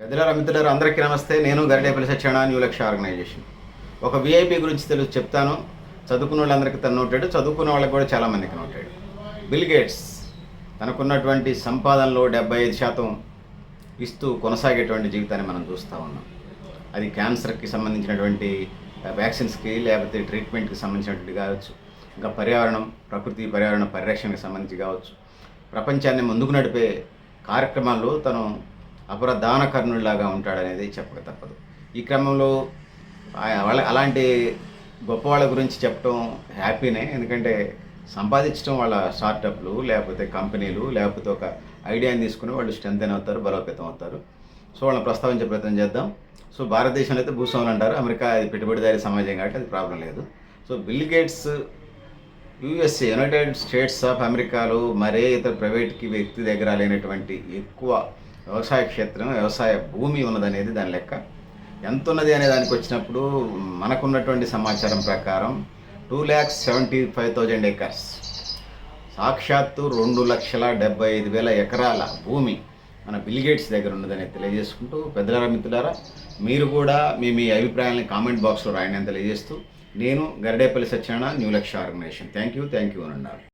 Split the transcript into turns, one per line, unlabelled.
పెద్దలారా మిత్రులారు అందరికీ నమస్తే. నేను గరిడేపల్లి సత్యన న్యూ లక్ష్య ఆర్గనైజేషన్ ఒక విఐపి గురించి తెలుసు చెప్తాను. చదువుకున్న వాళ్ళందరికీ తను నోటాడు. చదువుకున్న వాళ్ళకి కూడా చాలామందికి నోటాడు. బిల్ గేట్స్ తనకున్నటువంటి సంపాదనలో డెబ్బై ఐదు శాతం ఇస్తూ కొనసాగేటువంటి జీవితాన్ని మనం చూస్తూ ఉన్నాం. అది క్యాన్సర్కి సంబంధించినటువంటి వ్యాక్సిన్స్కి లేకపోతే ట్రీట్మెంట్కి సంబంధించినటువంటి కావచ్చు ఇంకా పర్యావరణం ప్రకృతి పర్యావరణ పరిరక్షణకి సంబంధించి కావచ్చు. ప్రపంచాన్ని ముందుకు నడిపే కార్యక్రమాల్లో తను అపర దానకర్ణుడిలాగా ఉంటాడనేది చెప్పక తప్పదు. ఈ క్రమంలో వాళ్ళ అలాంటి గొప్ప వాళ్ళ గురించి చెప్పడం హ్యాపీనే ఎందుకంటే సంపాదించడం వాళ్ళ స్టార్టప్లు లేకపోతే కంపెనీలు లేకపోతే ఒక ఐడియాని తీసుకుని వాళ్ళు స్ట్రెంత్ అవుతారు బలోపేతం అవుతారు. సో వాళ్ళని ప్రస్తావించే ప్రయత్నం చేద్దాం. సో భారతదేశంలో అయితే భూస్వాములు అంటారు అమెరికా అది పెట్టుబడిదారి సమాజం కాబట్టి అది ప్రాబ్లం లేదు. So Bill Gates USA United States of అమెరికాలో మరే ఇతర ప్రైవేట్కి వ్యక్తి దగ్గర లేనటువంటి ఎక్కువ వ్యవసాయ క్షేత్రం వ్యవసాయ భూమి ఉన్నదనేది దాని లెక్క. ఎంత ఉన్నది అనే దానికి వచ్చినప్పుడు మనకున్నటువంటి సమాచారం ప్రకారం two lakhs seventy five thousand acres. సాక్షాత్తు రెండు లక్షల డెబ్బై ఐదు వేల ఎకరాల భూమి మన బిల్గేట్స్ దగ్గర ఉన్నదని తెలియజేసుకుంటూ పెద్దలారా మిత్రులారా మీరు కూడా మీ మీ అభిప్రాయాలని కామెంట్ బాక్స్లో రాయని తెలియజేస్తూ నేను Garidepalli Satyanarayana new Lakshya organisation. Thank you thank you అని అన్నారు.